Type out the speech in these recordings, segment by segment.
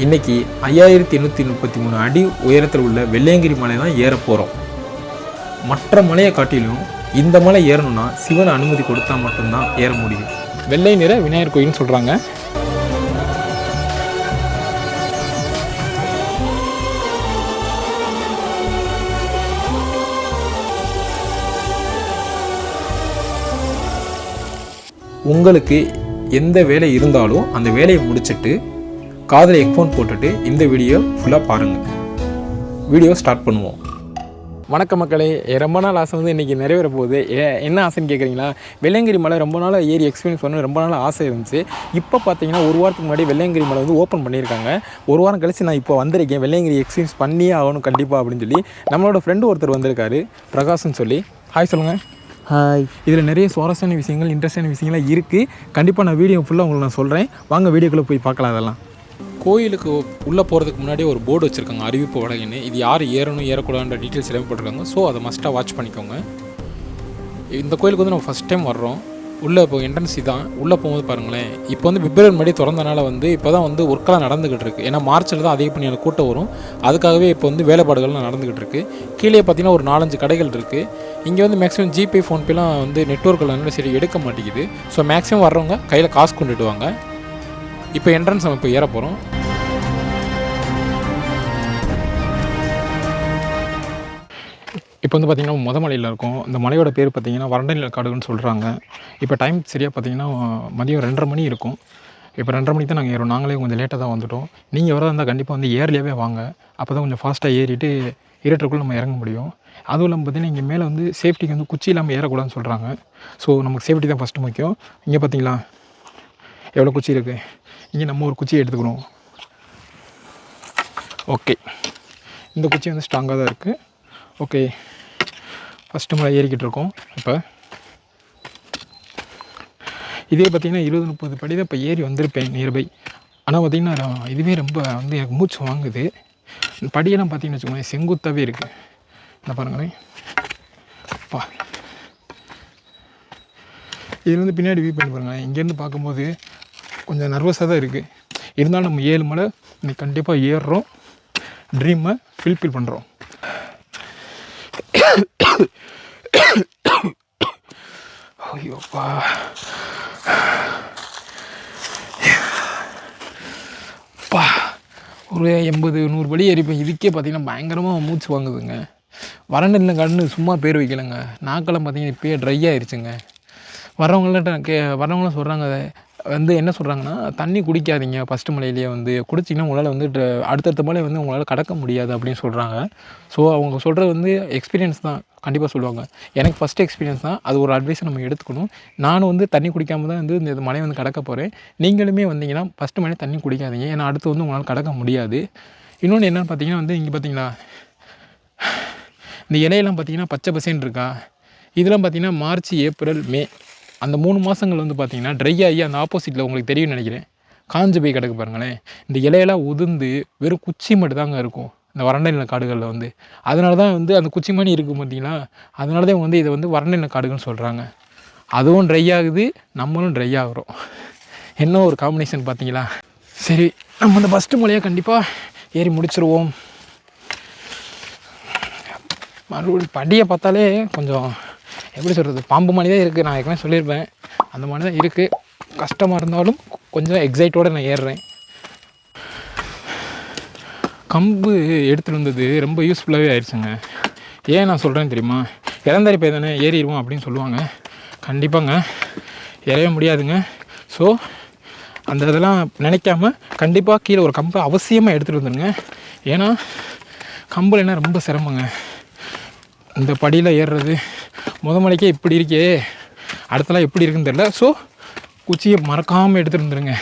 இன்னைக்கு ஐயாயிரத்தி எண்ணூற்றி முப்பத்தி மூணு அடி உயரத்தில் உள்ள வெள்ளையங்கிரி மலை தான் ஏற போகிறோம் மற்ற மலையை காட்டிலும் இந்த மலை ஏறணும்னா சிவன் அனுமதி கொடுத்தா மட்டும்தான் ஏற முடியும். வெள்ளை நிற விநாயகர் கோயில்னு சொல்கிறாங்க உங்களுக்கு எந்த வேலை இருந்தாலும் அந்த வேலையை முடிச்சிட்டு காதில் ஹெட்ஃபோன் போட்டுட்டு இந்த வீடியோ ஃபுல்லாக பாருங்கள் வீடியோ ஸ்டார்ட் பண்ணுவோம். வணக்க மக்களே ரொம்ப நாள் ஆசை வந்து இன்றைக்கி நிறைவேற போகுது. ஏ என்ன ஆசைன்னு கேட்குறீங்களா வெள்ளையங்கிரி மலை ரொம்ப நாள் ஏறி எக்ஸ்பீரியன்ஸ் பண்ண ரொம்ப நாள் ஆசை இருந்துச்சு. இப்போ பார்த்தீங்கன்னா ஒரு வாரத்துக்கு முன்னாடி வெள்ளையங்கிரி மலை வந்து ஓப்பன் பண்ணியிருக்காங்க. ஒரு வாரம் கழிச்சு நான் இப்போ வந்திருக்கேன். வெள்ளையங்கிரி எக்ஸ்பீரியன்ஸ் பண்ணியே ஆகணும் கண்டிப்பாக அப்படின்னு சொல்லி நம்மளோட ஃப்ரெண்டு ஒருத்தர் வந்திருக்காரு பிரகாஷ்னு சொல்லி. ஹாய் சொல்லுங்கள் ஹாய் இதில் நிறைய சுவாரஸ்யமான விஷயங்கள் இன்ட்ரெஸ்டான விஷயங்கள்லாம் இருக்குது கண்டிப்பாக நான் வீடியோ ஃபுல்லாக உங்களுக்கு நான் சொல்கிறேன் வாங்க வீடியோக்குள்ளே போய் பார்க்கலாம் அதெல்லாம். கோயிலுக்கு உள்ளே போகிறதுக்கு முன்னாடி ஒரு போர்டு வச்சுருக்காங்க அறிவிப்பு வழங்கின்னு. இது யார் ஏறணும் ஏறக்கூடாதுன்ற டீட்டெயில்ஸ் எல்லாமே போட்டிருக்காங்க. ஸோ அதை மஸ்ட்டாக வாட்ச் பண்ணிக்கோங்க. இந்த கோயிலுக்கு வந்து நம்ம ஃபஸ்ட் டைம் வர்றோம். உள்ளே இப்போ என்ட்ரன்ஸ் தான் உள்ளே போகும்போது பாருங்களேன். இப்போ வந்து பிப்ரவரி முன்னாடி திறந்தனால வந்து இப்போ தான் வந்து ஒர்க்கெலாம் நடந்துக்கிட்டு இருக்குது ஏன்னா மார்ச்சில் தான் அதிகப்படியான கூட்டம் வரும். அதுக்காகவே இப்போ வந்து வேலைப்பாடுகள்லாம் நடந்துக்கிட்டு இருக்குது கீழே பார்த்தீங்கன்னா ஒரு நாலஞ்சு கடைகள் இருக்குது இங்கே வந்து மேக்ஸிமம் ஜிபே ஃபோன்பேலாம் வந்து நெட்ஒர்க்கில் சரி எடுக்க மாட்டேங்குது. ஸோ மேக்ஸிமம் வர்றவங்க கையில் காசு கொண்டுட்டு வாங்க. இப்போ என்ட்ரன்ஸ் நம்ம இப்போ ஏற போகிறோம் இப்போ வந்து பார்த்திங்கன்னா மொத மலையில் இருக்கும். இந்த மலையோட பேர் பார்த்திங்கன்னா வறண்டநில காடுன்னு சொல்கிறாங்க இப்போ டைம் சரியாக பார்த்தீங்கன்னா மதியம் ரெண்டரை மணி இருக்கும். இப்போ ரெண்டரை மணிக்கு தான் நாங்கள் ஏறோம் நாங்களே கொஞ்சம் லேட்டாக தான் வந்துட்டோம். நீங்கள் வரதாக இருந்தால் கண்டிப்பாக வந்து ஏர்லியாகவே வாங்க. அப்போ தான் கொஞ்சம் ஃபாஸ்ட்டாக ஏறிட்டு இருட்டுக்குள்ளே நம்ம இறங்க முடியும். அதுவும் இல்லாமல் பார்த்தீங்கன்னா இங்கே மேலே வந்து சேஃப்டிக்கு வந்து குச்சி இல்லாமல் ஏறக்கூடாதுன்னு சொல்கிறாங்க ஸோ நமக்கு சேஃப்டி தான் ஃபஸ்ட்டு முக்கியம். இங்கே பார்த்தீங்களா? எவ்வளோ குச்சி இருக்குது இங்கே நம்ம ஒரு குச்சியை எடுத்துக்கணும் ஓகே இந்த குச்சி வந்து ஸ்ட்ராங்காக தான் இருக்குது ஓகே. ஃபஸ்ட்டு மலை ஏறிக்கிட்டு இருக்கோம் இப்போ. இதே பார்த்திங்கன்னா இருபது முப்பது படி தான் இப்போ ஏறி வந்திருப்பேன் நியர்பை ஆனால் பார்த்திங்கன்னா இதுவே ரொம்ப வந்து எனக்கு மூச்சு வாங்குது. படியெல்லாம் பார்த்திங்கன்னு வச்சுக்கோங்களேன் செங்குத்தாகவே இருக்குது இந்த பாருங்களேன். அப்பா இது வந்து பின்னாடி வியூ பண்ணி பாருங்களேன். இங்கேருந்து பார்க்கும்போது கொஞ்சம் நர்வஸாக தான் இருக்குது இருந்தாலும் நம்ம ஏழு மலை இன்னைக்கு கண்டிப்பாக ஏறுறோம். ட்ரீமை ஃபில்ஃபில் பண்ணுறோம் ஐயோப்பா பா ஒரு எண்பது நூறு படி ஏறிப்பேன் இதுக்கே பார்த்தீங்கன்னா பயங்கரமாக மூச்சு வாங்குதுங்க. வறண்ட இல்லை கண்ணு சும்மா பேர் வைக்கலைங்க. நாக்கெல்லாம் பார்த்தீங்கன்னா இப்போயே ட்ரை ஆயிடுச்சுங்க வரவங்கள்ட்ட கே வரவங்களாம் சொல்கிறாங்க வந்து என்ன சொல்கிறாங்கன்னா தண்ணி குடிக்காதீங்க. ஃபஸ்ட்டு மலையிலேயே வந்து குடிச்சிங்கன்னா உங்களால் வந்து அடுத்தடுத்த மலை வந்து உங்களால் கடக்க முடியாது அப்படின்னு சொல்கிறாங்க ஸோ அவங்க சொல்கிறது வந்து எக்ஸ்பீரியன்ஸ் தான். கண்டிப்பாக சொல்லுவாங்க. எனக்கு ஃபஸ்ட் எக்ஸ்பீரியன்ஸ் தான். அது ஒரு அட்வைஸை நம்ம எடுத்துக்கணும். நானும் வந்து தண்ணி குடிக்காம தான் வந்து இந்த மலையை வந்து கடக்க போகிறேன் நீங்களுமே வந்தீங்கன்னா ஃபஸ்ட்டு மலை தண்ணி குடிக்காதீங்க. ஏன்னா அடுத்து வந்து உங்களால் கடக்க முடியாது. இன்னொன்று என்னென்னு பார்த்தீங்கன்னா வந்து இங்கே பார்த்தீங்களா இந்த இலையெல்லாம் பார்த்தீங்கன்னா பச்சை பசேன்னு இருக்கா? இதெல்லாம் பார்த்தீங்கன்னா மார்ச் ஏப்ரல் மே அந்த மூணு மாதங்கள் வந்து பார்த்திங்கன்னா ட்ரை ஆகி அந்த ஆப்போசிட்டில் உங்களுக்கு தெரியும்னு நினைக்கிறேன். காஞ்சு போய் கிடக்கு பாருங்களேன். இந்த இலையெல்லாம் உதிர்ந்து வெறும் குச்சி மட்டும் தாங்க இருக்கும். இந்த வறண்ட நில காடுகளில் வந்து. அதனால தான் வந்து அந்த குச்சி மணி இருக்கும் பார்த்தீங்களா அதனால தான் வந்து இதை வந்து வறண்ட நில காடுகள்னு சொல்கிறாங்க அதுவும் ட்ரை ஆகுது நம்மளும் ட்ரை ஆகுறோம். என்ன ஒரு காம்பினேஷன் பார்த்தீங்களா சரி நம்ம இந்த ஃபஸ்ட்டு மலையை கண்டிப்பாக ஏறி முடிச்சிருவோம். மறுபடியும் படியை பார்த்தாலே கொஞ்சம் எப்படி சொல்கிறது பாம்பு மாதிரி தான் இருக்குது நான் ஏற்கனவே சொல்லியிருப்பேன். அந்த மாதிரி தான் இருக்குது கஷ்டமாக இருந்தாலும் கொஞ்சம் எக்ஸைட்டோடு நான் ஏறுறேன். கம்பு எடுத்துகிட்டு வந்தது ரொம்ப யூஸ்ஃபுல்லாகவே ஆயிடுச்சுங்க. ஏன் நான் சொல்கிறேன்னு தெரியுமா? இறந்தாரி போய் தானே ஏறிடுவோம் அப்படின்னு சொல்லுவாங்க. கண்டிப்பாங்க. ஏறவே முடியாதுங்க. ஸோ அந்த இதெல்லாம் நினைக்காம கண்டிப்பாக கீழே ஒரு கம்பை அவசியமாக எடுத்துகிட்டு வந்துடுங்க ஏன்னா கம்பு ரொம்ப சிரமங்க. இந்த படியில் ஏறுறது. முத மலைக்கே இப்படி இருக்கே. அடுத்தலாம் எப்படி இருக்குன்னு தெரியல. ஸோ குச்சியை மறக்காமல் எடுத்துகிட்டு வந்துடுங்க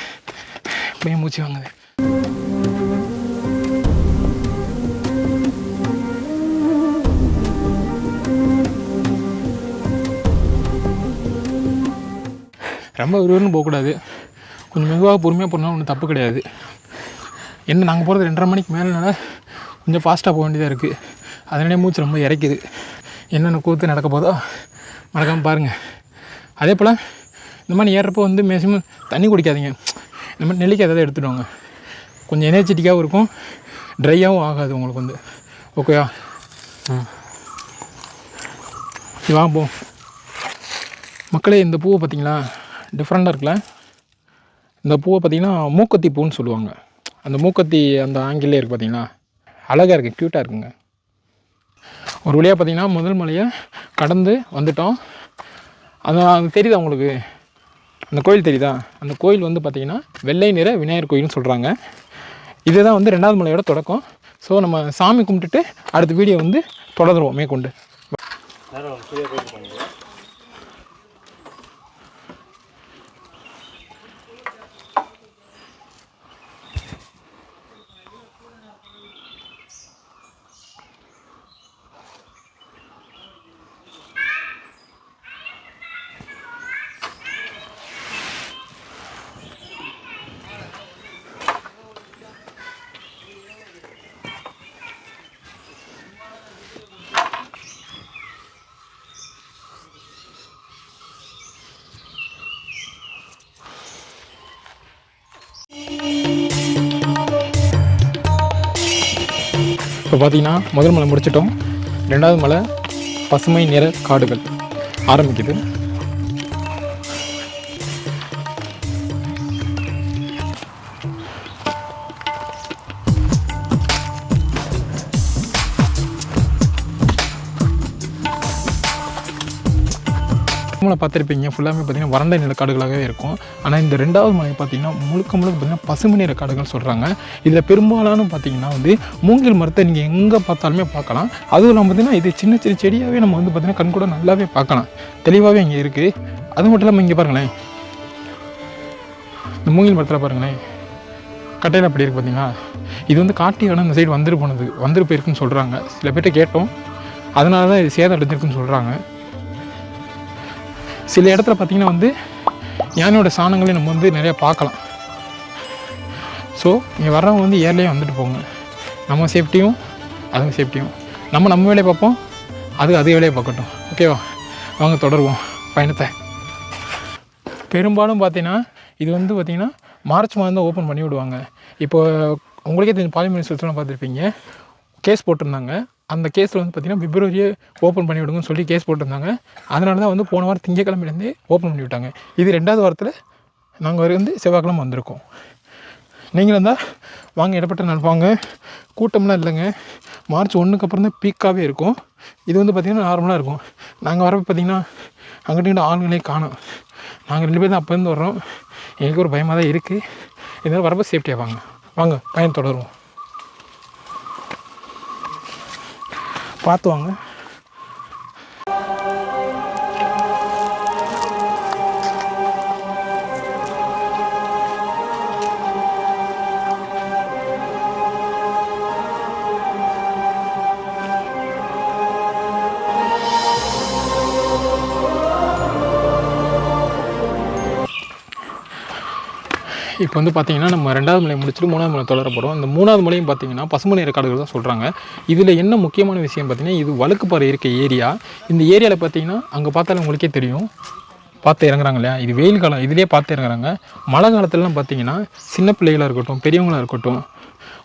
அப்படியே மூச்சு வாங்குது ரொம்ப விறுவிறுன்னு போகக்கூடாது. கொஞ்சம் மெதுவாக பொறுமையாக போனாலும் ஒன்றும் தப்பு கிடையாது. என்ன நாங்கள் போகிறது ரெண்டரை மணிக்கு மேலேனால கொஞ்சம் ஃபாஸ்ட்டாக போக வேண்டியதாக இருக்குது அதனாலே மூச்சு ரொம்ப இறைக்குது. என்னென்ன கூத்து நடக்க போதோ மறக்காமல் பாருங்கள் அதே போல் இந்த மாதிரி ஏறுறப்போ வந்து மேக்ஸிமம் தண்ணி குடிக்காதீங்க. இந்த மாதிரி நெல்லிக்காய் ஏதாவது எடுத்துட்டு வாங்க கொஞ்சம் எனர்ஜெட்டிக்காகவும் இருக்கும். ட்ரையாகவும் ஆகாது உங்களுக்கு வந்து. சரி வாங்க போ. மக்களே இந்த பூவை பார்த்தீங்களா டிஃப்ரெண்ட்டாக இருக்குல்ல? இந்த பூவை பார்த்தீங்கன்னா மூக்கத்தி பூன்னு சொல்லுவாங்க. அந்த மூக்கத்தி அந்த ஆங்கிலே இருக்குது பார்த்தீங்களா அழகாக இருக்குது க்யூட்டாக இருக்குங்க. ஒரு வழியாக பார்த்தீங்கன்னா முதல் மலையை கடந்து வந்துட்டோம். அது அது தெரியுதா உங்களுக்கு? அந்த கோயில் தெரியுதா? அந்த கோயில் வந்து பார்த்திங்கன்னா வெள்ளை நிற விநாயகர் கோயில்னு சொல்கிறாங்க இதுதான் வந்து ரெண்டாவது மலையோட தொடக்கம். ஸோ நம்ம சாமி கும்பிட்டுட்டு அடுத்த வீடியோ வந்து தொடருவோம் மேற்கொண்டு. இப்போ பார்த்தீங்கன்னா முதல் மலை முடிச்சிட்டோம். ரெண்டாவது மலை பசுமை நிற காடுகள் ஆரம்பிக்குது. மலை பார்த்துருப்பீங்க ஃபுல்லாமே பார்த்தீங்கன்னா வறண்ட நிலக்காடுகளாகவே இருக்கும். ஆனால் இந்த ரெண்டாவது மலை பார்த்தீங்கன்னா முழுக்க முழுக்க பார்த்தீங்கன்னா பசுமை நிற காடுகள் சொல்கிறாங்க இதில் பெரும்பாலான பார்த்தீங்கன்னா வந்து மூங்கில் மரத்தை நீங்கள் எங்கே பார்த்தாலுமே பார்க்கலாம். அதுவும் இல்லாமல் பார்த்தீங்கன்னா இது சின்ன சின்ன செடியாகவே நம்ம வந்து பார்த்திங்கன்னா கண் கூட நல்லாவே பார்க்கலாம். தெளிவாகவே இங்கே இருக்குது அது மட்டும் இல்லாமல் இங்கே பாருங்களேன். இந்த மூங்கில் மரத்தில் பாருங்களேன். கட்டையில் அப்படி இருக்குது பார்த்தீங்களா? இது வந்து காட்டு இடம் இந்த சைடு வந்துட்டு போனது வந்துட்டு போயிருக்குன்னு சொல்கிறாங்க சில பேர்கிட்ட கேட்டோம். அதனால தான் இது சேதம் அடைஞ்சிருக்குன்னு சொல்கிறாங்க சில இடத்துல பார்த்தீங்கன்னா வந்து யானையோட சாணங்களையும் நம்ம வந்து நிறையா பார்க்கலாம். ஸோ இங்கே வர்றவங்க வந்து ஏர்லேயே வந்துட்டு போங்க. நம்ம சேஃப்டியும் அதுங்க சேஃப்டியும் நம்ம நம்ம வேலையை பார்ப்போம் அது அது வேலையை பார்க்கட்டும். ஓகேவா வாங்க தொடருவோம். பயணத்தை. பெரும்பாலும் பார்த்தீங்கன்னா இது வந்து பார்த்திங்கன்னா மார்ச் மாதம் தான் ஓப்பன் பண்ணி விடுவாங்க. இப்போ உங்களுக்கே தெரிஞ்ச பாலிமர் சுற்றுலாம் பார்த்துருப்பீங்க. கேஸ் போட்டிருந்தாங்க. அந்த கேஸில் வந்து பார்த்திங்கன்னா பிப்ரவரியே ஓப்பன் பண்ணி விடுங்கன்னு சொல்லி கேஸ் போட்டிருந்தாங்க. அதனால தான் வந்து போன வாரம் திங்கக்கிழமையிலேருந்து ஓப்பன் பண்ணி விட்டாங்க. இது ரெண்டாவது வாரத்தில் நாங்கள் வந்து செவ்வாய்க்கிழமை வந்திருக்கோம். நீங்களும் இருந்தால் வாங்க இடப்பட்ட நினைப்பாங்க கூட்டம்லாம் இல்லைங்க. மார்ச் ஒன்றுக்கு அப்புறம் தான் பீக்காகவே இருக்கும். இது வந்து பார்த்திங்கன்னா நார்மலாக இருக்கும். நாங்கள் வரப்போ பார்த்திங்கன்னா அங்கிட்டு ஆளுங்களே காணோம். நாங்கள் ரெண்டு பேரும் தான் அப்போருந்து வர்றோம். எங்களுக்கு ஒரு பயமாக தான் இருக்குது இதனால் வரப்போ சேஃப்டியாக வாங்க. வாங்க பயணம் தொடருவோம். பார்த்து வாங்க. இப்போ வந்து பார்த்தீங்கன்னா நம்ம ரெண்டாவது மலை முடிச்சுட்டு மூணாவது மலை தொடர போகிறோம் அந்த மூணாவது மலையும் பார்த்தீங்கன்னா பசுமலை ஏற்காடுகள் தான் சொல்கிறாங்க இதில் என்ன முக்கியமான விஷயம் பார்த்தீங்கன்னா இது வழுக்குப்பாறை இருக்க ஏரியா. இந்த ஏரியாவில் பார்த்தீங்கன்னா அங்கே பார்த்தாலும் உங்களுக்கே தெரியும். பார்த்து இறங்குறாங்க இல்லையா? இது வெயில் காலம் இதுலேயே பார்த்து இறங்குறாங்க. மழை காலத்துலலாம் பார்த்தீங்கன்னா சின்ன பிள்ளைகளாக இருக்கட்டும் பெரியவங்களாக இருக்கட்டும்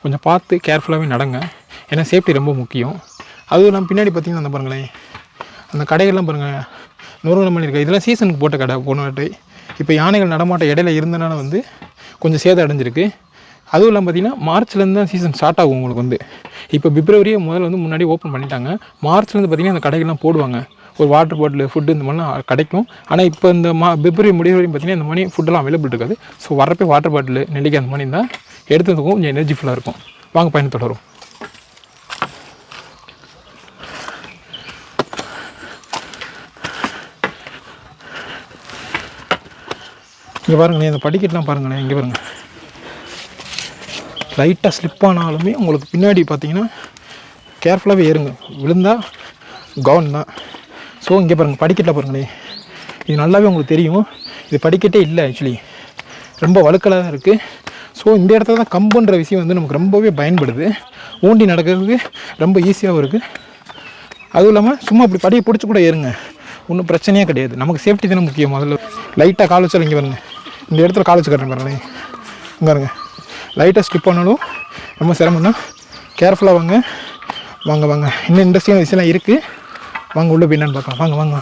கொஞ்சம் பார்த்து கேர்ஃபுல்லாகவே நடங்க. ஏன்னா சேஃப்டி ரொம்ப முக்கியம். அதுவும் இல்லாமல் பின்னாடி பார்த்தீங்கன்னா அந்த பாருங்களேன் அந்த கடைகள்லாம் பாருங்கள் நூறு மணி இருக்குது இதெல்லாம் சீசனுக்கு போட்ட கடை போன இப்போ யானைகள் நடமாட்ட இடையில இருந்தனால வந்து கொஞ்சம் சேதம் அடைஞ்சிருக்கு. அதுவும் இல்லாமல் பார்த்தீங்கன்னா மார்ச்லேருந்து தான் சீசன் ஸ்டார்ட் ஆகும் உங்களுக்கு வந்து. இப்போ பிப்ரவரியே முதல்ல வந்து முன்னாடி ஓப்பன் பண்ணிட்டாங்க. மார்ச்லேருந்து பார்த்திங்கன்னா அந்த கடைகள்லாம் போடுவாங்க. ஒரு வாட்டர் பாட்டில் ஃபுட்டு இந்த மாதிரிலாம் கிடைக்கும். ஆனால் இப்போ இந்த மா பிப்ரவரி முடிவு வரையும் பார்த்தீங்கன்னா இந்த மாதிரி ஃபுட்டெல்லாம் அவைலபிள் இருக்காது. ஸோ வரப்போ வாட்டர் பாட்டில் நெல்லிக்காய் அந்த மாதிரி இருந்தால் எடுத்துக்கும் கொஞ்சம் எனர்ஜி ஃபுல்லாக இருக்கும். வாங்க பயணம் தொடரும் இங்கே பாருங்களேன் இந்த படிக்கட்டுலாம் பாருங்களேன் இங்கே பாருங்கள் லைட்டாக ஸ்லிப் ஆனாலுமே உங்களுக்கு பின்னாடி பார்த்தீங்கன்னா கேர்ஃபுல்லாகவே ஏறுங்க. விழுந்தா கவுன் தான். ஸோ இங்கே பாருங்கள் படிக்கட்டில் பாருங்களேன். இது நல்லாவே உங்களுக்கு தெரியும். இது படிக்கட்டே இல்லை ஆக்சுவலி ரொம்ப வழுக்கலாக தான் இருக்குது ஸோ இந்த இடத்துல தான் கம்புன்ற விஷயம் வந்து நமக்கு ரொம்பவே பயன்படுது. ஊண்டி நடக்கிறதுக்கு ரொம்ப ஈஸியாகவும் இருக்குது அதுவும் இல்லாமல் சும்மா அப்படி படியை பிடிச்சி கூட ஏறுங்க. ஒன்றும் பிரச்சனையே கிடையாது. நமக்கு சேஃப்டி தானே முக்கியம். முதல்ல லைட்டாக கால் வச்சாலும் இங்கே பாருங்க. இந்த இடத்துல காலேஜ் வச்சு காட்டுறேன் பாருங்களேன். இங்கே இருங்க லைட்டாக ஸ்கிப் பண்ணாலும் ரொம்ப சிரமம் தான். கேர்ஃபுல்லாக வாங்க. வாங்க வாங்க. இன்னும் இன்ட்ரெஸ்டிங்கான விஷயம்லாம் இருக்குது வாங்க உள்ளே போய் என்னன்னு பார்க்கலாம். வாங்க வாங்க.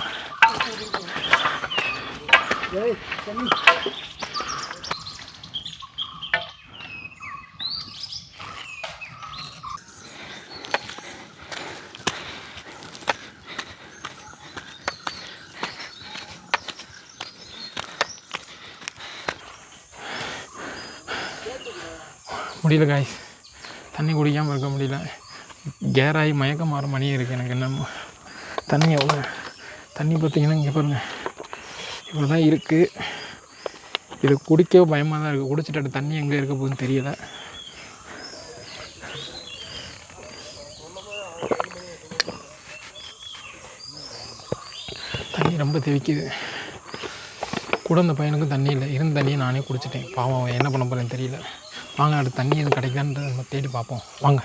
முடியல காய் தண்ணி குடிக்காமல் இருக்க முடியல. கேராகி மயக்கம் மாற மணி இருக்குது எனக்கு என்னமோ. தண்ணி எவ்வளோ? தண்ணி பார்த்தீங்கன்னா இங்கே பாருங்கள் இவ்வளோ தான் இருக்குது இது குடிக்கவே பயமாக தான் இருக்குது குடிச்சிட்டு தண்ணி எங்கே இருக்க போகுதுன்னு தெரியல. தண்ணி ரொம்ப தெவிக்குது. கூட அந்த பையனுக்கும் தண்ணி இல்லை. இருந்த தண்ணியை நானே குடிச்சிட்டேன். பாவம் அவன் என்ன பண்ண போகிறேன்னு தெரியல. வாங்க அடுத்து தண்ணி எதுவும் கிடைக்குதான்றத நம்ம தேடி பார்ப்போம். வாங்க.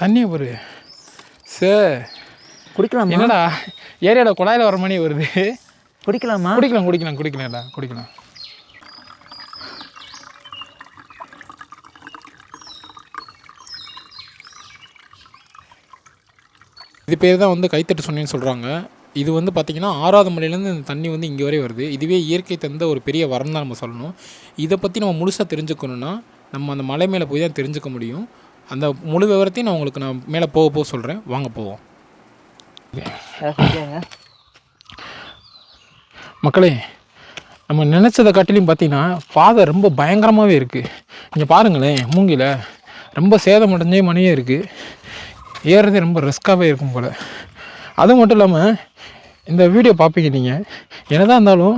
தண்ணியை ஒரு சார் குடிக்கலாமா? என்னடா? ஏரியாவில் குழாயில் வர மணி வருது குடிக்கலாமா? குடிக்கலாம் குடிக்கலாம் குடிக்கலாம்டா குடிக்கலாம். இது பேர் தான் வந்து கைத்தட்டு சொன்னேன்னு சொல்கிறாங்க இது வந்து பார்த்திங்கன்னா ஆறாவது மலையிலேருந்து இந்த தண்ணி வந்து இங்கே வரை வருது. இதுவே இயற்கை தந்த ஒரு பெரிய வரம் தான் நம்ம சொல்லணும். இதை பற்றி நம்ம முழுசாக தெரிஞ்சுக்கணுன்னா நம்ம அந்த மலை மேலே போய் தான் தெரிஞ்சுக்க முடியும். அந்த முழு விவரத்தையும் நான் உங்களுக்கு நான் மேலே போக போக சொல்கிறேன் வாங்க போவோம். மக்களே நம்ம நினச்சதை காட்டிலையும் பார்த்தீங்கன்னா பாதை ரொம்ப பயங்கரமாகவே இருக்குது இங்கே பாருங்களேன் மூங்கில ரொம்ப சேதமடைஞ்சே மணியே இருக்குது ஏறுறதே ரொம்ப ரிஸ்க்காகவே இருக்கும் போல். அது மட்டும் இல்லாமல் இந்த வீடியோ பார்ப்பீங்க நீங்கள் என்னதான் இருந்தாலும்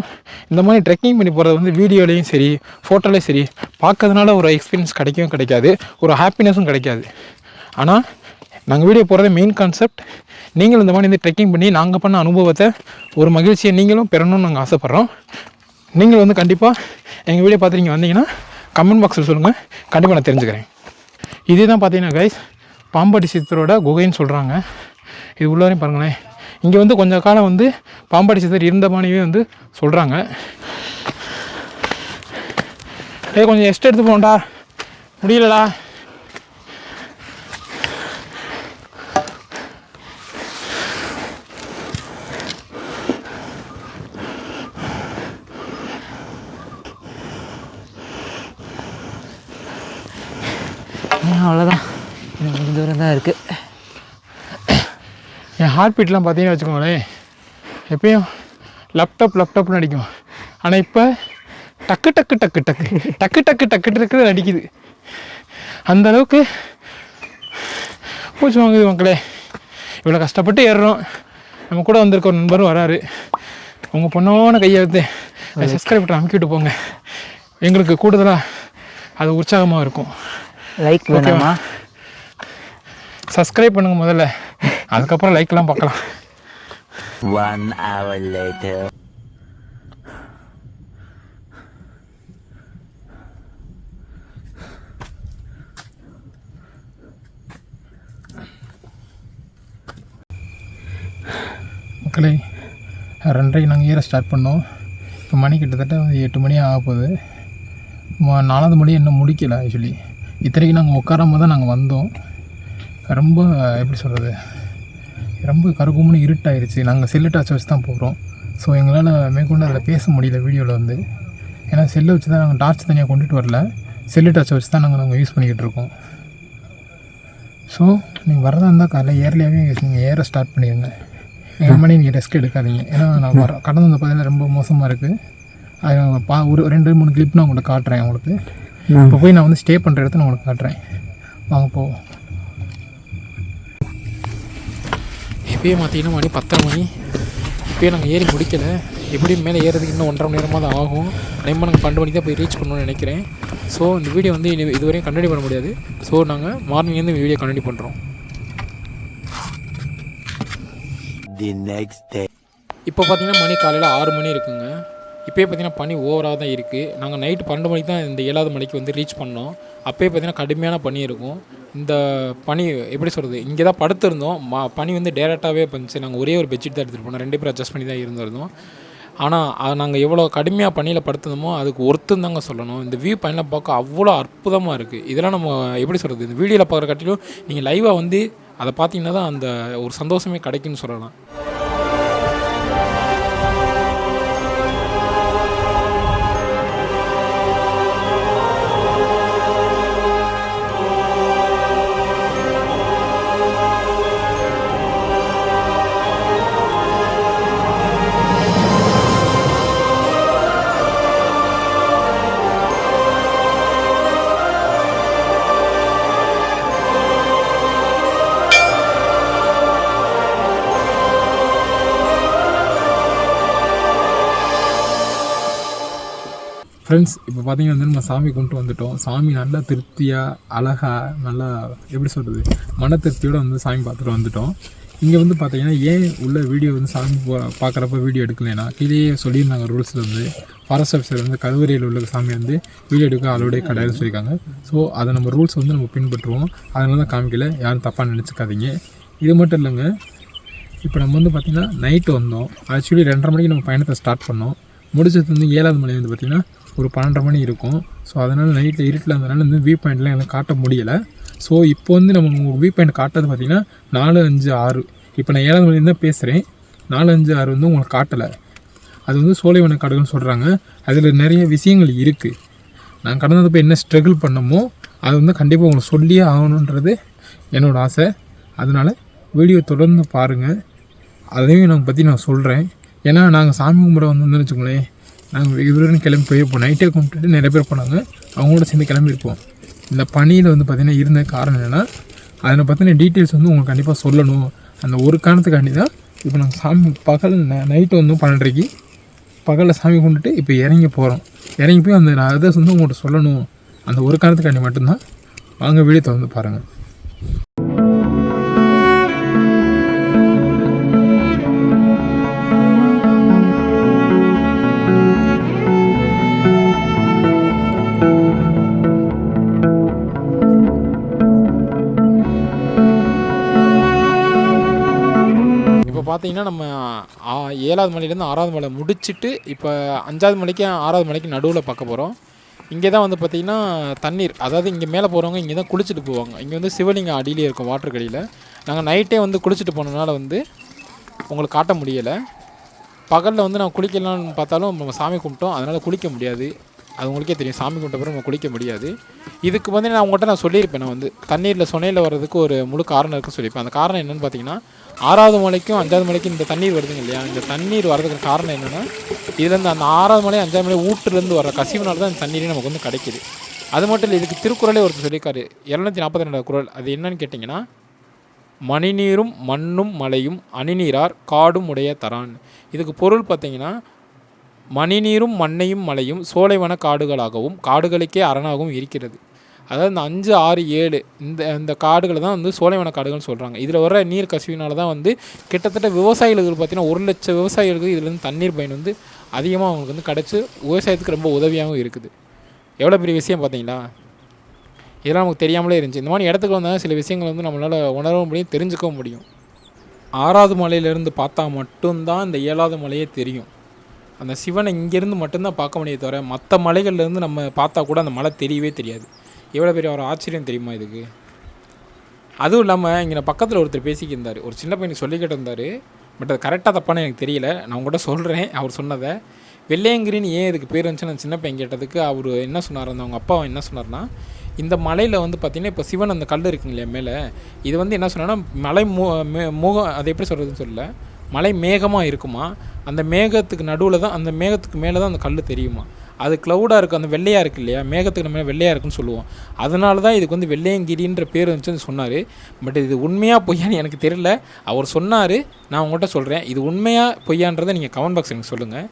இந்த மாதிரி ட்ரெக்கிங் பண்ணி போகிறது வந்து வீடியோலேயும் சரி ஃபோட்டோலேயும் சரி பார்க்கறதுனால ஒரு எக்ஸ்பீரியன்ஸ் கிடைக்கவும் கிடைக்காது ஒரு ஹாப்பினஸும் கிடைக்காது. ஆனால் நாங்கள் வீடியோ போகிறது மெயின் கான்செப்ட் நீங்களும் இந்த மாதிரி வந்து ட்ரெக்கிங் பண்ணி நாங்கள் பண்ண அனுபவத்தை ஒரு மகிழ்ச்சியை நீங்களும் பெறணும்னு நாங்கள் ஆசைப்பட்றோம். நீங்கள் வந்து கண்டிப்பாக எங்கள் வீடியோ பார்த்து நீங்கள் வந்தீங்கன்னா கமெண்ட் பாக்ஸில் சொல்லுங்கள் கண்டிப்பாக நான் தெரிஞ்சுக்கிறேன். இதே தான் பார்த்தீங்கன்னா கைஸ் பாம்பாட்டி சித்தரோட குகைன்னு சொல்கிறாங்க இது உள்ளவரையும் பாருங்களேன். இங்கே வந்து கொஞ்ச காலம் வந்து பாம்பாடி சித்தர் இருந்த வந்து சொல்கிறாங்க ஏய் கொஞ்சம் எஸ்ட் எடுத்து போண்டா முடியலடா. அவ்வளோதான் இன்னும் கொஞ்சம் தூரம் தான் இருக்குது என் ஹார்ட் பீட்லாம் பார்த்தீங்கன்னு வச்சுக்கோங்களேன் எப்பயும் லேப்டாப் லேப்டாப்னு அடிக்கும் ஆனால் இப்போ டக்கு டக்கு டக்கு டக்கு டக்கு டக்கு டக்கு டக்குன்னு அடிக்குது அந்த அளவுக்கு பூச்சி வாங்குது மக்களே. இவ்வளோ கஷ்டப்பட்டு ஏறுறோம். நம்ம கூட வந்திருக்க ஒரு நண்பரும் வராரு. உங்கள் பொண்ணோன கையை எடுத்து சப்ஸ்கிரைப் பட்டன் அமுக்கிட்டு போங்க. எங்களுக்கு கூடுதலாக அது உற்சாகமாக இருக்கும். லைக் வேணாமா? சப்ஸ்கிரைப் பண்ணுங்க முதல்ல. அதுக்கப்புறம் லைக்லாம் பார்க்கலாம். One hour later. மக்களே ரெண்டரைக்கு நாங்கள் ஏற ஸ்டார்ட் பண்ணோம். இப்போ மணி கிட்டத்தட்ட வந்து எட்டு மணி ஆக போகுது. நாலாவது மணி இன்னும் முடிக்கல ஆக்சுவலி இத்தனைக்கு நாங்கள் உட்காராம தான் நாங்கள் வந்தோம். ரொம்ப எப்படி சொல்கிறது ரொம்ப கருகும்னு இருட்டாயிருச்சு. நாங்கள் செல்லு டார்ச் வச்சு தான் போகிறோம் ஸோ எங்களால் மேற்கொண்டு அதில் பேச முடியல வீடியோவில் வந்து. ஏன்னா செல்லை வச்சு தான் நாங்கள் டார்ச் தனியாக கொண்டுட்டு வரல. செல்லு டார்ச் வச்சு தான் நாங்கள் நாங்கள் யூஸ் பண்ணிக்கிட்டு இருக்கோம். ஸோ நீங்கள் வரதா இருந்தால் காலைல ஏர்லியாகவே நீங்கள் ஏற ஸ்டார்ட் பண்ணிடுங்க ஏழு மணி நீங்கள் ரெஸ்ட் எடுக்காதீங்க. ஏன்னா நான் வர கடந்து வந்த பார்த்தீங்கன்னா ரொம்ப மோசமாக இருக்குது அது நான் பா ஒரு ரெண்டு மூணு கிளிப் நான் உங்கள்கிட்ட காட்டுறேன் உங்களுக்கு. இப்போ போய் நான் வந்து ஸ்டே பண்ணுற இடத்த நான் உங்களுக்கு காட்டுறேன். வாங்க போவோம். இப்போயே பார்த்தீங்கன்னா மணி பத்தரை மணி. இப்போயே நாங்கள் ஏறி முடிக்கலை. எப்படியும் மேலே ஏறதுக்கு இன்னும் ஒன்றரை மணி நேரமாக தான் ஆகும் அதேமாதிரி நாங்கள் பன்னெண்டு மணிக்கு தான் போய் ரீச் பண்ணணும்னு நினைக்கிறேன். ஸோ இந்த வீடியோ வந்து இனி இதுவரையும் கண்டினியூ பண்ண முடியாது. ஸோ நாங்கள் மார்னிங்லேருந்து வீடியோ கண்டினியூ பண்ணுறோம் The next day. இப்போ பார்த்தீங்கன்னா மணி காலையில் ஆறு மணி இருக்குங்க. இப்போயே பார்த்தீங்கன்னா பனி ஓவராக தான் இருக்குது நாங்கள் நைட்டு பன்னெண்டு மணிக்கு தான் இந்த ஏழாவது மணிக்கு வந்து ரீச் பண்ணோம். அப்போயே பார்த்தீங்கன்னா கடுமையான பனி இருக்கும். இந்த பனி எப்படி சொல்கிறது இங்கே தான் படுத்திருந்தோம். மா பனி வந்து டேரெக்டாகவே பண்ணிச்சு நாங்கள் ஒரே ஒரு பெட்ஷீட் தான் எடுத்துகிட்டு போனோம். ரெண்டு பேரும் அட்ஜஸ்ட் பண்ணி தான் இருந்திருந்தோம். ஆனால் நாங்கள் எவ்வளோ கடுமையாக பணியில் படுத்துனோமோ அதுக்கு ஒருத்தம் தாங்க சொல்லணும். இந்த வியூ பாயிண்ட்லாம் பார்க்க அவ்வளோ அற்புதமாக இருக்குது இதெல்லாம் நம்ம எப்படி சொல்கிறது இந்த வீடியோவில் பார்க்குற காட்டிலும் நீங்கள் லைவாக வந்து அதை பார்த்தீங்கன்னா தான் அந்த ஒரு சந்தோஷமே கிடைக்குன்னு சொல்லலாம். ஃப்ரெண்ட்ஸ் இப்போ பார்த்தீங்கன்னா வந்து நம்ம சாமி கொண்டு வந்துட்டோம். சாமி நல்லா திருப்தியாக அழகாக நல்லா எப்படி சொல்கிறது மன திருப்தியோடு வந்து சாமி பார்த்துட்டு வந்துட்டோம். இங்கே வந்து பார்த்தீங்கன்னா ஏன் உள்ள வீடியோ வந்து சாமி போ பார்க்குறப்ப வீடியோ எடுக்கலைன்னா கீழேயே சொல்லியிருந்தாங்க ரூல்ஸில் வந்து ஃபாரஸ்ட் ஆஃபீஸர் வந்து கருவறையில் உள்ள சாமி வந்து வீடியோ எடுக்க அளவுடைய கிடையாதுன்னு சொல்லியிருக்காங்க. ஸோ அதை நம்ம ரூல்ஸ் வந்து நம்ம பின்பற்றுவோம். அதனால தான் காமிக்கல. யாரும் தப்பாக நினச்சிக்காதீங்க. இது மட்டும் இல்லைங்க. இப்போ நம்ம வந்து பார்த்திங்கன்னா நைட்டு வந்தோம். ஆக்சுவலி ரெண்டரை மணிக்கு நம்ம பயணத்தை ஸ்டார்ட் பண்ணோம். முடிச்சது வந்து ஏழாவது மலை வந்து பார்த்திங்கன்னா ஒரு பன்னெண்டரை மணி இருக்கும். ஸோ அதனால் நைட்டில் இருட்டில் அதனால் வந்து வியூ பாயிண்ட்லாம் எனக்கு காட்ட முடியலை. ஸோ இப்போ வந்து நம்ம வியூ பாயிண்ட் காட்டுறது பார்த்திங்கன்னா நாலு அஞ்சு ஆறு. இப்போ நான் ஏழாவது மணி தான் பேசுகிறேன் நாலு அஞ்சு ஆறு வந்து உங்களுக்கு காட்டலை. அது வந்து சோலைவன காடுகள்னு சொல்கிறாங்க அதில் நிறைய விஷயங்கள் இருக்குது நான் கடந்தப்போ என்ன ஸ்ட்ரகிள் பண்ணமோ அது வந்து கண்டிப்பாக உங்களுக்கு சொல்லியே ஆகணுன்றது என்னோடய ஆசை. அதனால் வீடியோ தொடர்ந்து பாருங்கள் அதையும் நான் பற்றி நான் சொல்கிறேன் ஏன்னா நாங்கள் சாமி கும்பிட வந்தோம்னு வச்சுக்கோங்களேன். நாங்கள் இவருன்னு கிளம்பி போயிருப்போம் நைட்டே கும்பிட்டுட்டு நிறைய பேர் போனாங்க. அவங்களோட சேர்ந்து கிளம்பியிருப்போம். இந்த பணியில் வந்து பார்த்திங்கன்னா இருந்த காரணம் என்னென்னா அதில் பற்றின டீட்டெயில்ஸ் வந்து உங்களுக்கு கண்டிப்பாக சொல்லணும். அந்த ஒரு காரணத்துக்காண்டி தான் இப்போ நாங்கள் சாமி பகல் நைட்டு வந்து பன்னெண்டரைக்கு பகலில் சாமி கும்பிட்டுட்டு இப்போ இறங்கி போகிறோம் இறங்கி போய் அந்த அதர்ஸ் வந்து உங்கள்கிட்ட சொல்லணும். அந்த ஒரு காரணத்துக்காண்டி மட்டும்தான். வாங்க வீடியோ திறந்து பாருங்கள் பார்த்தீங்கன்னா நம்ம ஆ, ஏழாவது மலையிலேருந்து ஆறாவது மலை முடிச்சிட்டு இப்போ அஞ்சாவது மலைக்கு ஆறாவது மலைக்கு நடுவில் பார்க்க போகிறோம் இங்கே தான் வந்து பார்த்திங்கன்னா தண்ணீர் அதாவது இங்கே மேலே போகிறவங்க இங்கே தான் குளிச்சுட்டு போவாங்க. இங்கே வந்து சிவலிங்கம் அடியிலே இருக்கும் வாட்டர் கடியில். நாங்கள் நைட்டே வந்து குளிச்சுட்டு போனதுனால வந்து உங்களுக்கு காட்ட முடியலை. பகலில் வந்து நான் குளிக்கலாம்னு பார்த்தாலும் நம்ம சாமி கும்பிட்டோம். அதனால் குளிக்க முடியாது. அது உங்களுக்கே தெரியும். சாமி கும்பிட்ட பிறகு நம்ம குளிக்க முடியாது. இதுக்கு வந்து நான் உங்கள்கிட்ட நான் சொல்லியிருப்பேன். நான் வந்து தண்ணீரில் சுனையில் வர்றதுக்கு ஒரு முழு காரணம் இருக்குன்னு சொல்லியிருப்பேன். அந்த காரணம் என்னென்னு பார்த்தீங்கன்னா ஆறாவது மலைக்கும் அஞ்சாவது மலைக்கும் இந்த தண்ணீர் வருதுங்க இல்லையா? இந்த தண்ணீர் வர்றதுக்கு காரணம் என்னென்னா இதுலேருந்து அந்த ஆறாவது மலை அஞ்சாவது மலை ஊட்டுலேருந்து வர கசிவுனால தான் இந்த தண்ணீரே நமக்கு வந்து கிடைக்குது. அது மட்டும் இல்லை இதுக்கு திருக்குறளே ஒருத்தர் சொல்லியிருக்காரு. இரநூத்தி நாற்பத்தி ரெண்டாவது குரல் அது என்னன்னு கேட்டிங்கன்னா மணிநீரும் மண்ணும் மலையும் அணிநீரார் காடும் உடைய தரான். இதுக்கு பொருள் பார்த்தீங்கன்னா மணிநீரும் மண்ணையும் மலையும் சோலைவன காடுகளாகவும் காடுகளுக்கே அரணாகவும் இருக்கிறது. அதாவது இந்த அஞ்சு ஆறு ஏழு இந்த இந்த காடுகளை தான் வந்து சோலைவன காடுகள்னு சொல்கிறாங்க இதில் வர நீர் கசிவினால தான் வந்து கிட்டத்தட்ட விவசாயிகளுக்கு பார்த்திங்கன்னா ஒரு லட்சம் விவசாயிகளுக்கு இதுலேருந்து தண்ணீர் பயன் வந்து அதிகமாக அவங்களுக்கு வந்து கிடச்சி விவசாயத்துக்கு ரொம்ப உதவியாகவும் இருக்குது. எவ்வளோ பெரிய விஷயம் பார்த்தீங்களா? இதெல்லாம் நமக்கு தெரியாமலே இருந்துச்சு. இந்த மாதிரி இடத்துக்கு வந்தால் சில விஷயங்கள் வந்து நம்மளால் உணரவும் முடியும் தெரிஞ்சுக்கவும் முடியும். ஆறாவது மலையிலேருந்து பார்த்தா மட்டும்தான் இந்த ஏழாவது மலையே தெரியும். அந்த சிவனை இங்கேருந்து மட்டும்தான் பார்க்க முடியாது தவிர மற்ற மலைகள்லேருந்து நம்ம பார்த்தா கூட அந்த மலை தெரியவே தெரியாது. எவ்வளோ பெரிய ஒரு ஆச்சரியம் தெரியுமா இதுக்கு? அதுவும் இல்லாமல் இங்கே பக்கத்தில் ஒருத்தர் பேசிக்கிட்டு இருந்தார் ஒரு சின்ன பையனுக்கு சொல்லிக்கிட்டு இருந்தார். பட் அது கரெக்டாக தப்பான்னு எனக்கு தெரியல. நான் உங்கள்கிட்ட சொல்கிறேன் அவர் சொன்னதை. வெள்ளையங்கிரின்னு ஏன் இதுக்கு பேர் வந்துச்சு நான் சின்ன பையன் கேட்டதுக்கு அவர் என்ன சொன்னார்? அந்த அவங்க அப்பா என்ன சொன்னார்னா இந்த மலையில் வந்து பார்த்திங்கன்னா இப்போ சிவன் அந்த கல் இருக்குங்க இல்லையா மேலே? இது வந்து என்ன சொன்னால் மலை மூ மே- முகம் அதை எப்படி சொல்கிறதுன்னு சொல்லல. மலை மேகமாக இருக்குமா? அந்த மேகத்துக்கு நடுவில் தான் அந்த மேகத்துக்கு மேலே தான் அந்த கல் தெரியுமா? அது க்ளவுடாக இருக்குது அந்த வெள்ளையாக இருக்குது இல்லையா? மேகத்துக்கு நம்ம வெள்ளையாக இருக்குன்னு சொல்லுவோம். அதனால தான் இதுக்கு வந்து வெள்ளையங்கிரின்ற பேர் வந்துச்சுன்னு சொன்னார். பட் இது உண்மையாக பொய்யான்னு எனக்கு தெரியல. அவர் சொன்னார் நான் உங்கள்கிட்ட சொல்கிறேன் இது உண்மையாக பொய்யான்றதை நீங்கள் கமெண்ட் பாக்ஸ் எனக்கு சொல்லுங்கள்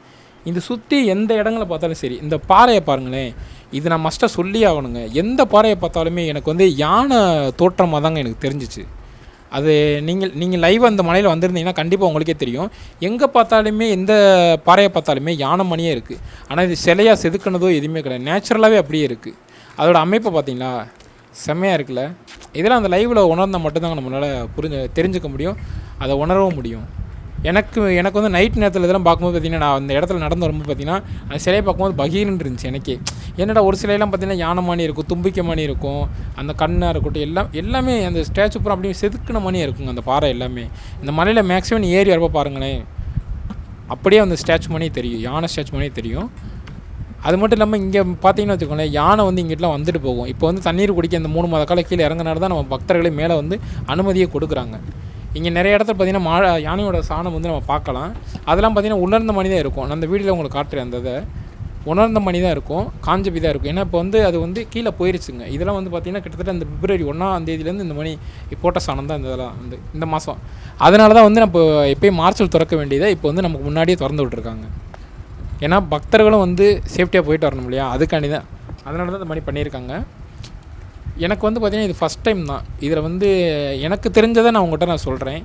இந்த சுற்றி எந்த இடங்களை பார்த்தாலும் சரி இந்த பாறையை பாருங்களேன். இது நான் மஸ்ட்டாக சொல்லி ஆகணுங்க. எந்த பாறையை பார்த்தாலுமே எனக்கு வந்து யானை தோற்றமாக தாங்க எனக்கு தெரிஞ்சிச்சு. அது நீங்கள் நீங்கள் லைவ் அந்த மலையில் வந்திருந்தீங்கன்னா கண்டிப்பாக உங்களுக்கே தெரியும். எங்கே பார்த்தாலுமே எந்த பாறையை பார்த்தாலுமே யானை மணியே இருக்குது ஆனால் இது சிலையாக செதுக்கினதோ எதுவுமே கிடையாது. நேச்சுரலாகவே அப்படியே இருக்குது அதோட அமைப்பை பார்த்தீங்களா? செம்மையாக இருக்குல்ல? இதெல்லாம் அந்த லைவில் உணர்ந்தால் மட்டும்தாங்க நம்மளால் புரிஞ்சு தெரிஞ்சுக்க முடியும். அதை உணரவும் முடியும். எனக்கு எனக்கு வந்து நைட் நேரத்தில் இதெல்லாம் பார்க்கும்போது பார்த்தீங்கன்னா நான் அந்த இடத்துல நடந்து வரும்போது பார்த்தீங்கன்னா அந்த சிலையை பார்க்கும்போது பகீர்னு இருந்துச்சு எனக்கே. என்னடா ஒரு சிலையெல்லாம் பார்த்தீங்கன்னா யானை மணி இருக்கும் தும்பிக்கை மணி இருக்கும் அந்த கண்ணாக இருக்கட்டும் எல்லாம் எல்லாமே அந்த ஸ்டாச்சு பூரா அப்படியே செதுக்கின மணியாக இருக்குங்க அந்த பாறை எல்லாமே. இந்த மலையில் மேக்ஸிமம் ஏறி வரப்போ பாருங்களேன். அப்படியே அந்த ஸ்டாச்சு மணி தெரியும் யானை ஸ்டாச்சு மணியே தெரியும். அது மட்டும் இல்லாமல் இங்கே பார்த்தீங்கன்னு வச்சுக்கோங்களேன் யானை வந்து இங்கிட்டலாம் வந்துட்டு போகும். இப்போ வந்து தண்ணீர் குடிக்க இந்த மூணு மாத கால கீழே இறங்கினால தான் நம்ம பக்தர்களே மேலே வந்து அனுமதியை கொடுக்குறாங்க. இங்கே நிறைய இடத்துல பார்த்தீங்கன்னா மா யானையோட சாணம் வந்து நம்ம பார்க்கலாம். அதெல்லாம் பார்த்தீங்கன்னா உணர்ந்த மணி தான் இருக்கும். நான் அந்த வீடியோவில் உங்களுக்கு காட்டுறேன் அந்த இதை. உணர்ந்த மணி தான் இருக்கும். காஞ்சபி தான் இருக்கும். ஏன்னா இப்போ வந்து அது வந்து கீழே போயிருச்சுங்க. இதெல்லாம் வந்து பார்த்திங்கன்னா கிட்டத்தட்ட இந்த பிப்ரவரி ஒன்றாம் தேதியிலேருந்து இந்த மணி போட்ட சாணம் தான் இந்த இதெல்லாம் வந்து இந்த மாதம் அதனால தான் வந்து நம்ம எப்பயும் மார்ச்சல் திறக்க வேண்டியதை இப்போ வந்து நமக்கு முன்னாடியே திறந்து விட்ருக்காங்க ஏன்னா பக்தர்களும் வந்து சேஃப்டியாக போயிட்டு வரணும் இல்லையா? அதுக்காண்டி தான். அதனால தான் இந்த மாதிரி பண்ணியிருக்காங்க. எனக்கு வந்து பார்த்திங்கன்னா இது ஃபஸ்ட் டைம் தான். இதில் வந்து எனக்கு தெரிஞ்சதை நான் உங்கள்கிட்ட நான் சொல்கிறேன்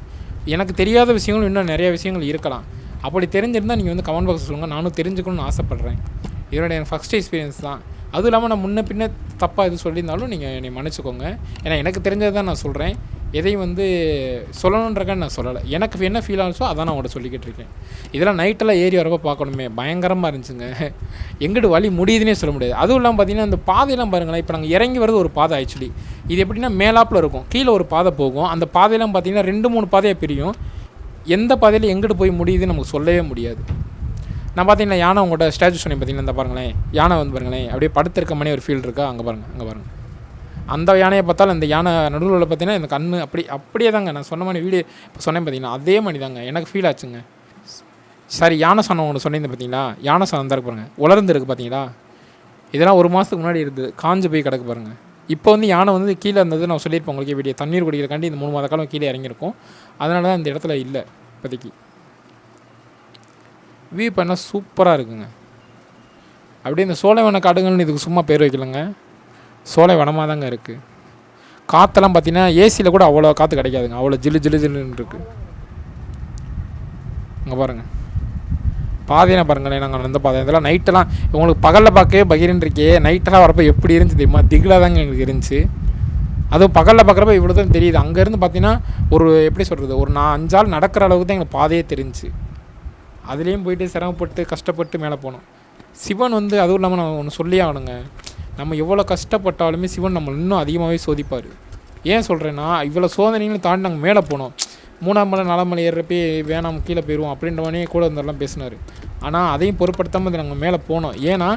எனக்கு தெரியாத விஷயங்களும் இன்னும் நிறைய விஷயங்கள் இருக்கலாம். அப்படி தெரிஞ்சிருந்தால் நீங்கள் வந்து கமெண்ட் பாக்ஸ் சொல்லுங்கள் நானும் தெரிஞ்சுக்கணும்னு ஆசைப்பட்றேன். இதோட எனக்கு ஃபஸ்ட் எக்ஸ்பீரியன்ஸ் தான். அதுவும் இல்லாமல் நான் முன்ன பின்ன தப்பாக எதுவும் சொல்லியிருந்தாலும் நீங்கள் என்னை மன்னிச்சுக்கோங்க. ஏன்னா எனக்கு தெரிஞ்சதை தான் நான் சொல்கிறேன் எதையும் வந்து சொல்லணுன்றக்கான்னு நான் சொல்லலை. எனக்கு என்ன ஃபீல் ஆச்சோ அதான் நான் உங்கள்கிட்ட சொல்லிக்கிட்டு இருக்கேன். இதெல்லாம் நைட்டெல்லாம் ஏறி வரப்போ பார்க்கணுமே. பயங்கரமாக இருந்துச்சுங்க. எங்கிட்டு வழி முடியுதுன்னே சொல்ல முடியாது. அதுவும் இல்லாமல் பார்த்தீங்கன்னா அந்த பாதையெல்லாம் பாருங்களேன். இப்போ நாங்கள் இறங்கி வரது ஒரு பாதை ஆக்சுவலி இது எப்படின்னா மேலாப்பில் இருக்கும். கீழே ஒரு பாதை போகும். அந்த பாதையெல்லாம் பார்த்தீங்கன்னா ரெண்டு மூணு பாதையாக பிரியும். எந்த பாதையில் எங்கிட்டு போய் முடியுதுன்னு நமக்கு சொல்லவே முடியாது. நான் பார்த்தீங்கன்னா யானை உங்கள்கிட்ட ஸ்டாச்சு சொன்னேன் பார்த்தீங்கன்னா இந்த பாருங்களேன் யானை வந்து பாருங்களேன் அப்படியே படுத்திருக்க மாதிரி ஒரு ஃபீல் இருக்கா? அங்கே பாருங்கள் அங்கே பாருங்கள் அந்த யானையை பார்த்தாலும் இந்த யானை நடுவில் உள்ள பார்த்தீங்கன்னா இந்த கண்ணு அப்படி அப்படியே தாங்க நான் சொன்ன மாதிரி வீடியோ இப்போ சொன்னேன் பார்த்தீங்கன்னா அதே மாதிரி தாங்க எனக்கு ஃபீல் ஆச்சுங்க. சரி யானை சாணம் ஒன்று சொன்னீங்க பார்த்தீங்களா யானை சாணம் தான் இருக்கு பாருங்க உலர்ந்து இருக்குது பார்த்தீங்களா? இதெல்லாம் ஒரு மாதத்துக்கு முன்னாடி இருந்தது காஞ்சு போய் கிடக்கு பாருங்க. இப்போ வந்து யானை வந்து கீழே இருந்தது நான் சொல்லியிருப்பேன் உங்களுக்கு வீடியோ தண்ணீர் குடிக்கிறக்காண்டி இந்த மூணு மாத காலம் கீழே இறங்கியிருக்கும். அதனால தான் இந்த இடத்துல இல்லை இப்போதைக்கு. வியூ பண்ணால் சூப்பராக இருக்குங்க. அப்படியே இந்த சோலைவன காடுகள்னு இதுக்கு சும்மா பேர் வைக்கலங்க. சோலை வனமாக தாங்க இருக்குது காற்றெல்லாம் பார்த்தீங்கன்னா ஏசியில் கூட அவ்வளோ காற்று கிடைக்காதுங்க. அவ்வளோ ஜிலு ஜிலு ஜிலுன்னு இருக்குது இங்கே பாருங்கள் பாதையை பாருங்களேன் நாங்கள் நடந்த பாதை. இதெல்லாம் நைட்டெல்லாம் உங்களுக்கு பகலில் பார்க்கவே பகிரன் இருக்கே. நைட்டெல்லாம் வரப்போ எப்படி இருந்துச்சு தெரியுமா? திகிலாக தாங்க எங்களுக்கு இருந்துச்சு. அதுவும் பகலில் பார்க்குறப்ப இவ்வளோ தான் தெரியுது. அங்கேருந்து பார்த்தீங்கன்னா ஒரு எப்படி சொல்கிறது ஒரு நான் அஞ்சாள் நடக்கிற அளவுக்கு தான் எங்களுக்கு பாதையே தெரிஞ்சு அதுலேயும் போயிட்டு சிரமப்பட்டு கஷ்டப்பட்டு மேலே போனோம். சிவன் வந்து அதுவும் இல்லாமல் நான் ஒன்று சொல்லி ஆகணுங்க. நம்ம எவ்வளோ கஷ்டப்பட்டாலுமே சிவன் நம்ம இன்னும் அதிகமாகவே சோதிப்பார். ஏன் சொல்கிறேன்னா இவ்வளோ சோதனைகளும் தாண்டி நாங்கள் மேலே போனோம். மூணாம் மலை நாலாம் மலை ஏறுறப்பே வேணாம் கீழே போயிடுவோம் அப்படின்றவனே கூட இருந்தெல்லாம் பேசினார். ஆனால் அதையும் பொருட்படுத்தாமல் நாங்கள் மேலே போனோம். ஏன்னா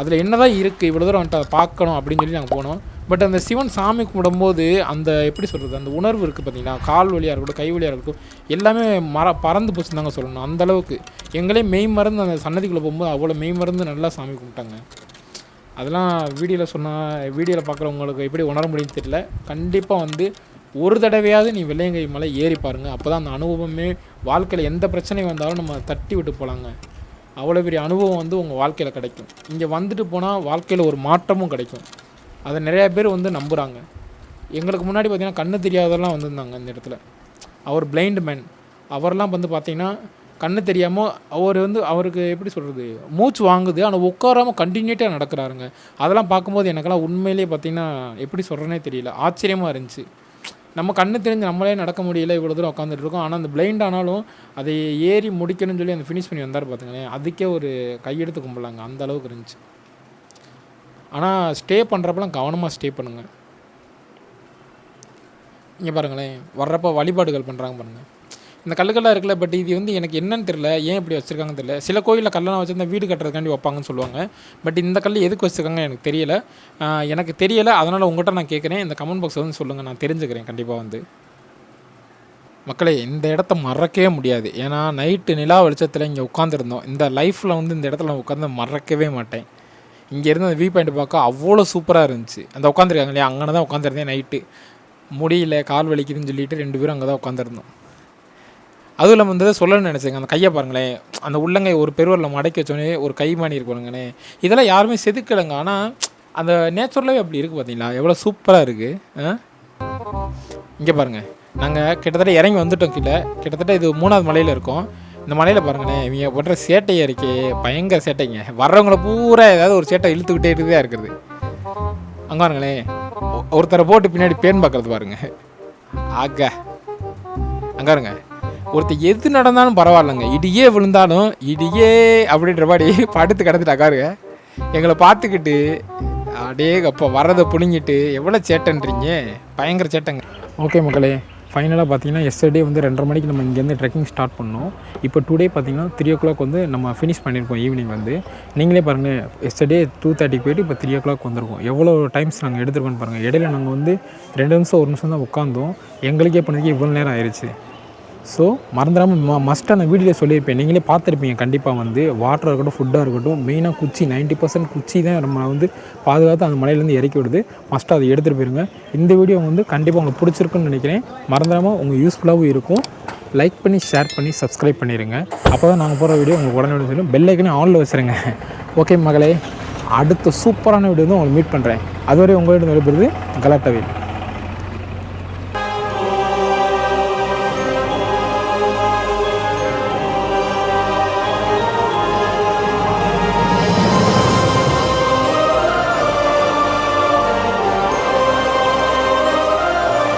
அதில் என்ன தான் இருக்குது இவ்வளோ தூரம் வந்துட்டு அதை பார்க்கணும் அப்படின்னு சொல்லி நாங்கள் போனோம். பட் அந்த சிவன் சாமி கும்பிடும்போது அந்த எப்படி சொல்கிறது அந்த உணர்வு இருக்குது பார்த்தீங்கன்னா கால் வழியாக இருக்கட்டும் கை வழியாக இருக்கட்டும் எல்லாமே மர பறந்து போச்சுன்னு தாங்க சொல்லணும் அந்த அளவுக்கு. எங்களே மெய் மருந்து அந்த சன்னதிக்குள்ளே போகும்போது அவ்வளோ மெய் மருந்து நல்லா சாமி கும்பிட்டாங்க. அதெல்லாம் வீடியோவில் சொன்னால் வீடியோவில் பார்க்குறவங்களுக்கு எப்படி உணர முடியும்னு தெரியல. கண்டிப்பாக வந்து ஒரு தடவையாவது நீ வெள்ளையங்கை மலை ஏறி பாருங்கள் அப்போ தான் அந்த அனுபவமே வாழ்க்கையில் எந்த பிரச்சனை வந்தாலும் நம்ம தட்டி விட்டு போகலாங்க அவ்வளோ பெரிய அனுபவம் வந்து உங்கள் வாழ்க்கையில் கிடைக்கும். இங்கே வந்துட்டு போனால் வாழ்க்கையில் ஒரு மாற்றமும் கிடைக்கும். அதை நிறையா பேர் வந்து நம்புகிறாங்க எங்களுக்கு முன்னாடி பார்த்திங்கன்னா கண்ணு தெரியாதெல்லாம் வந்திருந்தாங்க இந்த இடத்துல. அவர் பிளைண்ட் மேன் அவர்லாம் வந்து பார்த்திங்கன்னா கண்ணு தெரியாமல் அவர் வந்து அவருக்கு எப்படி சொல்கிறது மூச்சு வாங்குது ஆனால் உட்காராமல் கண்டினியூட்டாக நடக்கிறாருங்க. அதெல்லாம் பார்க்கும்போது எனக்கெல்லாம் உண்மையிலேயே பார்த்தீங்கன்னா எப்படி சொல்கிறேனே தெரியல. ஆச்சரியமாக இருந்துச்சு. நம்ம கண்ணு தெரிஞ்சு நம்மளே நடக்க முடியல இவ்வளோ தூரம் உட்காந்துட்டு இருக்கோம். ஆனால் அந்த பிளைண்ட் ஆனாலும் அதை ஏறி முடிக்கணும்னு சொல்லி அந்த ஃபினிஷ் பண்ணி வந்தார் பார்த்துங்களேன் அதுக்கே ஒரு கையெடுத்து கும்பிடலாங்க. அந்த அளவுக்கு இருந்துச்சு. ஆனால் ஸ்டே பண்ணுறப்பலாம் கவனமாக ஸ்டே பண்ணுங்கள் இங்கே பாருங்களேன் வர்றப்போ வழிபாடுகள் பண்ணுறாங்க பாருங்கள் இந்த கல்லுக்கெல்லாம் இருக்குல்ல பட் இது வந்து எனக்கு என்னன்னு தெரியல ஏன் இப்படி வச்சுருக்காங்கன்னு தெரியல. சில கோயிலில் கல்லெல்லாம் வச்சுருந்தா வீடு கட்டுறதுக்காண்டி வைப்பாங்கன்னு சொல்லுவாங்க. பட் இந்த கல் எதுக்கு வச்சுருக்காங்க எனக்கு தெரியல. எனக்கு தெரியலை அதனால் உங்கள்கிட்ட நான் கேட்குறேன். இந்த கமெண்ட் பாக்ஸ் வந்து சொல்லுங்கள் நான் தெரிஞ்சுக்கிறேன் கண்டிப்பாக வந்து. மக்களே இந்த இடத்த மறக்கவே முடியாது. ஏன்னா நைட்டு நிலா வெளிச்சத்தில் இங்கே உட்காந்துருந்தோம் இந்த லைஃப்பில் வந்து இந்த இடத்துல நான் உட்காந்து மறக்கவே மாட்டேன். இங்கேருந்து அந்த வியூ பாயிண்ட் பார்க்க அவ்வளோ சூப்பராக இருந்துச்சு. அந்த உட்காந்துருக்காங்க இல்லையா? அங்கே தான் உட்காந்துருந்தேன் நைட்டு முடியல கால் வலிக்குதுன்னு சொல்லிட்டு ரெண்டு பேரும் அங்கே தான் உட்காந்துருந்தோம் அதுவும் இல்லாமல் வந்து சொல்லணும்னு நினச்சேங்க. அந்த கையை பாருங்களேன். அந்த உள்ளங்கை ஒரு பெருவரில் மடக்கி வச்சோன்னே ஒரு கை மாணி இருக்கணுங்கண்ணே இதெல்லாம் யாருமே செதுக்கலைங்க. ஆனால் அந்த நேச்சுரலாகவே அப்படி இருக்குது பார்த்தீங்களா எவ்வளோ சூப்பராக இருக்குது இங்கே பாருங்கள் நாங்கள் கிட்டத்தட்ட இறங்கி வந்துட்டோம் கீழே. கிட்டத்தட்ட இது மூணாவது மலையில் இருக்கோம். இந்த மலையில் பாருங்களேன் இவங்க பண்ணுற சேட்டையை இருக்கே பயங்கர சேட்டைங்க. வர்றவங்கள பூரா ஏதாவது ஒரு சேட்டை இழுத்துக்கிட்டே தான் இருக்குது. அங்கே பாருங்களேன் ஒருத்தரை போட்டு பின்னாடி பேன் பார்க்கறது பாருங்க. ஆக அங்கே இருங்க ஒருத்தர் எது நடந்தாலும் பரவாயில்லைங்க. இடியே விழுந்தாலும் இடியே அப்படின்ற மாதிரி படுத்து கிடந்துட்டாக்காருங்க எங்களை பார்த்துக்கிட்டு அப்படியே அப்போ வரதை புழுங்கிட்டு எவ்வளோ சேட்டன்றீங்க? பயங்கர சேட்டைங்க. ஓகே மக்களே ஃபைனலாக பார்த்தீங்கன்னா எஸ்டர்டே வந்து ரெண்டரை மணிக்கு நம்ம இங்கேருந்து ட்ரெக்கிங் ஸ்டார்ட் பண்ணோம். இப்போ டுடே பார்த்தீங்கன்னா த்ரீ ஓ கிளாக் வந்து நம்ம ஃபினிஷ் பண்ணியிருக்கோம் ஈவினிங் வந்து. நீங்களே பாருங்கள் எஸ்டர்டே டூ தேர்ட்டிக்கு போயிட்டு இப்போ த்ரீ ஓ கிளாக் வந்திருக்கோம். எவ்வளோ டைம்ஸ் நாங்கள் எடுத்துருக்கோம்னு பாருங்கள் இடையில நாங்கள் வந்து ரெண்டு நிமிஷம் ஒரு நிமிஷம் தான் உட்காந்தோம் எங்களுக்கே பண்ணதுக்கு இவ்வளோ நேரம் ஆயிடுச்சு ஸோ மறந்துடாமல் ம மஸ்ட்டாக நான் வீடியோவில் சொல்லியிருப்பேன். நீங்களே பார்த்துருப்பீங்க. கண்டிப்பாக வந்து வாட்டராக இருக்கட்டும் ஃபுட்டாக இருக்கட்டும் மெயினாக குச்சி 90% பர்சன்ட் குச்சி தான் நம்ம வந்து பாதுகாத்து அந்த மலையிலேருந்து இறக்கி விடுது. மஸ்ட்டாக அதை எடுத்துகிட்டு போயிருங்க. இந்த வீடியோ வந்து கண்டிப்பாக உங்களுக்கு பிடிச்சிருக்குன்னு நினைக்கிறேன். மறந்துடாமல் உங்களுக்கு யூஸ்ஃபுல்லாகவும் இருக்கும். லைக் பண்ணி ஷேர் பண்ணி சப்ஸ்கிரைப் பண்ணிடுங்க அப்போ தான் நாங்கள் போகிற வீடியோ உங்களுக்கு உடனே சொல்லும். பெல்லைக்கனே ஆனில் வச்சுருங்க. ஓகே மகளே அடுத்த சூப்பரான வீடியோ வந்து உங்களுக்கு மீட் பண்ணுறேன் அதுவரை உங்களிடம் விடைபெறுது கலாட்டவில்.